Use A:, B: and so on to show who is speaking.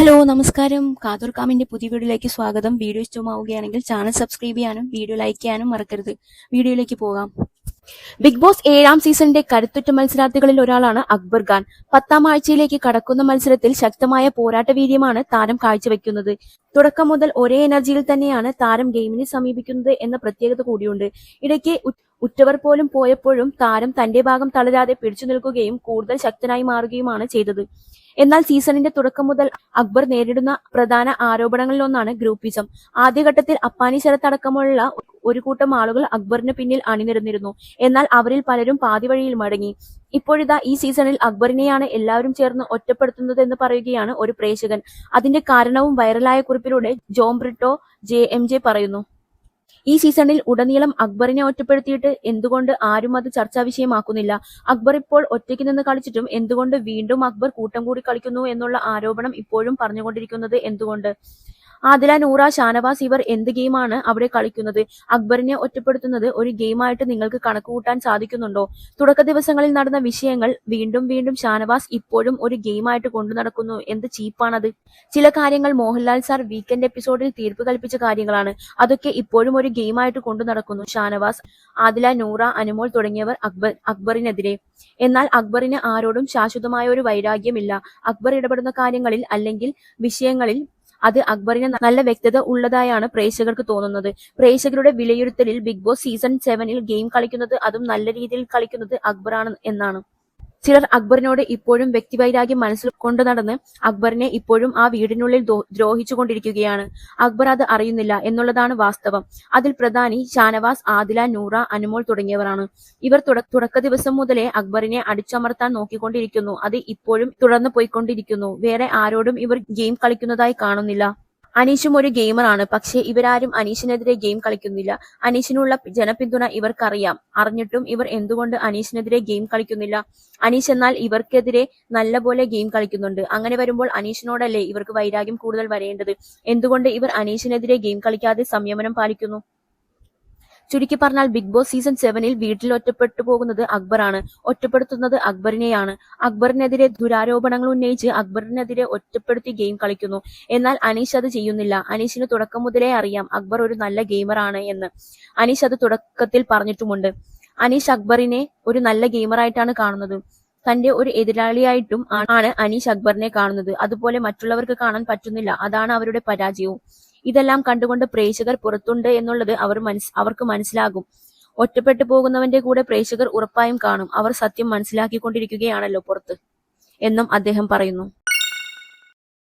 A: Hello നമസ്കാരം. കാതൂർ കാമിന്റെ പുതിയ വീഡിയോയിലേക്ക് സ്വാഗതം. വീഡിയോ ഇഷ്ടമാവുകയാണെങ്കിൽ ചാനൽ സബ്സ്ക്രൈബ് ചെയ്യാനും വീഡിയോ ലൈക്ക് ചെയ്യാനും മറക്കരുത്. വീഡിയോയിലേക്ക് പോകാം. ബിഗ് ബോസ് ഏഴാം സീസണിന്റെ കരുത്തുറ്റ മത്സരാർത്ഥികളിൽ ഒരാളാണ് അക്ബർ ഖാൻ. പത്താം ആഴ്ചയിലേക്ക് കടക്കുന്ന മത്സരത്തിൽ ശക്തമായ പോരാട്ട വീര്യമാണ് താരം കാഴ്ചവെക്കുന്നത്. തുടക്കം മുതൽ ഒരേ എനർജിയിൽ തന്നെയാണ് താരം ഗെയിമിനെ സമീപിക്കുന്നത് എന്ന പ്രത്യേകത കൂടിയുണ്ട്. ഇടയ്ക്ക് ഉറ്റവർ പോലും പോയപ്പോഴും താരം തന്റെ ഭാഗം തളരാതെ പിടിച്ചു നിൽക്കുകയും കൂടുതൽ ശക്തനായി മാറുകയുമാണ് ചെയ്തത്. എന്നാൽ സീസണിന്റെ തുടക്കം മുതൽ അക്ബർ നേരിടുന്ന പ്രധാന ആരോപണങ്ങളിലൊന്നാണ് ഗ്രൂപ്പിസം. ആദ്യഘട്ടത്തിൽ അപ്പാനി ശരത്തടക്കമുള്ള ഒരു കൂട്ടം ആളുകൾ അക്ബറിന് പിന്നിൽ അണിനിരന്നിരുന്നു. എന്നാൽ അവരിൽ പലരും പാതി വഴിയിൽ മടങ്ങി. ഇപ്പോഴിതാ ഈ സീസണിൽ അക്ബറിനെയാണ് എല്ലാവരും ചേർന്ന് ഒറ്റപ്പെടുത്തുന്നതെന്ന് പറയുകയാണ് ഒരു പ്രേക്ഷകൻ. അതിന്റെ കാരണവും വൈറലായ കുറിപ്പിലൂടെ Jom Britto J M J പറയുന്നു. ഈ സീസണിൽ ഉടനീളം അക്ബറിനെ ഒറ്റപ്പെടുത്തിയിട്ട് എന്തുകൊണ്ട് ആരും അത് ചർച്ചാ വിഷയമാക്കുന്നില്ല? അക്ബർ ഇപ്പോൾ ഒറ്റയ്ക്ക് നിന്ന് കളിച്ചിട്ടും എന്തുകൊണ്ട് വീണ്ടും അക്ബർ കൂട്ടം കൂടി കളിക്കുന്നു എന്നുള്ള ആരോപണം ഇപ്പോഴും പറഞ്ഞുകൊണ്ടിരിക്കുന്നത് എന്തുകൊണ്ട്? ആദില നൂറ ഷാനവാസ് ഇവർ എന്ത് ഗെയിമാണ് അവിടെ കളിക്കുന്നത്? അക്ബറിനെ ഒറ്റപ്പെടുത്തുന്നത് ഒരു ഗെയിമായിട്ട് നിങ്ങൾക്ക് കണക്കുകൂട്ടാൻ സാധിക്കുന്നുണ്ടോ? തുടക്ക ദിവസങ്ങളിൽ നടന്ന വിഷയങ്ങൾ വീണ്ടും വീണ്ടും ഷാനവാസ് ഇപ്പോഴും ഒരു ഗെയിമായിട്ട് കൊണ്ടു നടക്കുന്നു. എന്ത് ചീപ്പാണത്? ചില കാര്യങ്ങൾ മോഹൻലാൽ സാർ വീക്കെൻഡ് എപ്പിസോഡിൽ തീർപ്പ് കൽപ്പിച്ച കാര്യങ്ങളാണ്. അതൊക്കെ ഇപ്പോഴും ഒരു ഗെയിമായിട്ട് കൊണ്ടു നടക്കുന്നു. ഷാനവാസ് ആദില നൂറ അനുമോൾ തുടങ്ങിയവർ അക്ബർ അക്ബറിനെതിരെ. എന്നാൽ അക്ബറിന് ആരോടും ശാശ്വതമായ ഒരു വൈരാഗ്യമില്ല. അക്ബർ ഇടപെടുന്ന കാര്യങ്ങളിൽ അല്ലെങ്കിൽ വിഷയങ്ങളിൽ അത് അക്ബറിന് നല്ല വ്യക്തത ഉള്ളതായാണ് പ്രേക്ഷകർക്ക് തോന്നുന്നത്. പ്രേക്ഷകരുടെ വിലയിരുത്തലിൽ ബിഗ് ബോസ് സീസൺ സെവനിൽ ഗെയിം കളിക്കുന്നത് അതും നല്ല രീതിയിൽ കളിക്കുന്നത് അക്ബറാണ് എന്നാണ്. ചിലർ അക്ബറിനോട് ഇപ്പോഴും വ്യക്തിവൈരാഗ്യം മനസ്സിൽ കൊണ്ടു നടന്ന് അക്ബറിനെ ഇപ്പോഴും ആ വീടിനുള്ളിൽ ദ്രോ- ദ്രോഹിച്ചുകൊണ്ടിരിക്കുകയാണ് അക്ബർ അത് അറിയുന്നില്ല എന്നുള്ളതാണ് വാസ്തവം. അതിൽ പ്രധാനി ഷാനവാസ് ആദില നൂറ അനുമോൾ തുടങ്ങിയവരാണ്. ഇവർ തുട- തുടക്ക ദിവസം മുതലേ അക്ബറിനെ അടിച്ചമർത്താൻ നോക്കിക്കൊണ്ടിരിക്കുന്നു. അത് ഇപ്പോഴും തുടർന്ന് പോയിക്കൊണ്ടിരിക്കുന്നു. വേറെ ആരോടും ഇവർ ഗെയിം കളിക്കുന്നതായി കാണുന്നില്ല. അനീഷും ഒരു ഗെയിമറാണ്. പക്ഷേ ഇവരാരും അനീഷിനെതിരെ ഗെയിം കളിക്കുന്നില്ല. അനീഷിനുള്ള ജനപിന്തുണ ഇവർക്കറിയാം. അറിഞ്ഞിട്ടും ഇവർ എന്തുകൊണ്ട് അനീഷിനെതിരെ ഗെയിം കളിക്കുന്നില്ല? അനീഷ് എന്നാൽ ഇവർക്കെതിരെ നല്ലപോലെ ഗെയിം കളിക്കുന്നുണ്ട്. അങ്ങനെ വരുമ്പോൾ അനീഷിനോടല്ലേ ഇവർക്ക് വൈരാഗ്യം കൂടുതൽ വരേണ്ടത്? എന്തുകൊണ്ട് ഇവർ അനീഷിനെതിരെ ഗെയിം കളിക്കാതെ സംയമനം പാലിക്കുന്നു? ചുരുക്കി പറഞ്ഞാൽ ബിഗ് ബോസ് സീസൺ സെവനിൽ വീട്ടിൽ ഒറ്റപ്പെട്ടു പോകുന്നത് അക്ബറാണ്. ഒറ്റപ്പെടുത്തുന്നത് അക്ബറിനെയാണ്. അക്ബറിനെതിരെ ദുരാരോപണങ്ങൾ ഉന്നയിച്ച് അക്ബറിനെതിരെ ഒറ്റപ്പെടുത്തി ഗെയിം കളിക്കുന്നു. എന്നാൽ അനീഷ് അത് ചെയ്യുന്നില്ല. അനീഷിന് തുടക്കം മുതലേ അറിയാം അക്ബർ ഒരു നല്ല ഗെയിമറാണ് എന്ന്. അനീഷ് അത് തുടക്കത്തിൽ പറഞ്ഞിട്ടുമുണ്ട്. അനീഷ് അക്ബറിനെ ഒരു നല്ല ഗെയിമറായിട്ടാണ് കാണുന്നത്. തന്റെ ഒരു എതിരാളിയായിട്ടും ആണ് അനീഷ് അക്ബറിനെ കാണുന്നത്. അതുപോലെ മറ്റുള്ളവർക്ക് കാണാൻ പറ്റുന്നില്ല. അതാണ് അവരുടെ പരാജയവും. ഇതെല്ലാം കണ്ടുകൊണ്ട് പ്രേക്ഷകർ പുറത്തുണ്ട് എന്നുള്ളത് അവർ മനസ് അവർക്ക് മനസ്സിലാകും. ഒറ്റപ്പെട്ടു പോകുന്നവന്റെ കൂടെ പ്രേക്ഷകർ ഉറപ്പായും കാണും. അവർ സത്യം മനസ്സിലാക്കിക്കൊണ്ടിരിക്കുകയാണല്ലോ പുറത്ത് എന്നും അദ്ദേഹം പറയുന്നു.